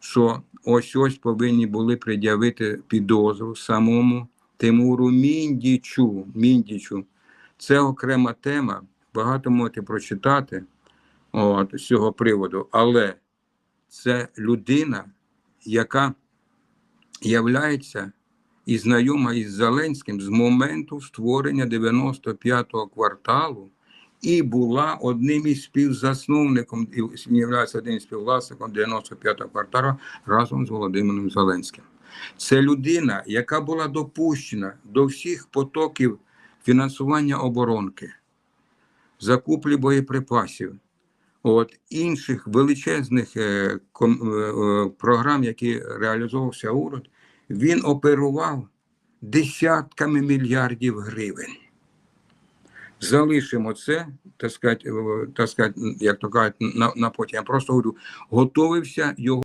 що ось ось повинні були пред'явити підозру самому Тимуру Міндічу. Міндічу. Це окрема тема. Багато можете прочитати от, з цього приводу, але це людина, яка являється і знайома із Зеленським з моменту створення 95-го кварталу і була одним із співзасновником і є одним співвласником 95-го кварталу разом з Володимиром Зеленським. Це людина, яка була допущена до всіх потоків фінансування оборонки, закуплі боєприпасів, от інших величезних е, ком- е, е, програм, які реалізовувався уряд, він оперував десятками мільярдів гривень. Залишимо це, так сказати, е, так сказати, як то кажуть, на, на потім. Я просто говорю, готовився його.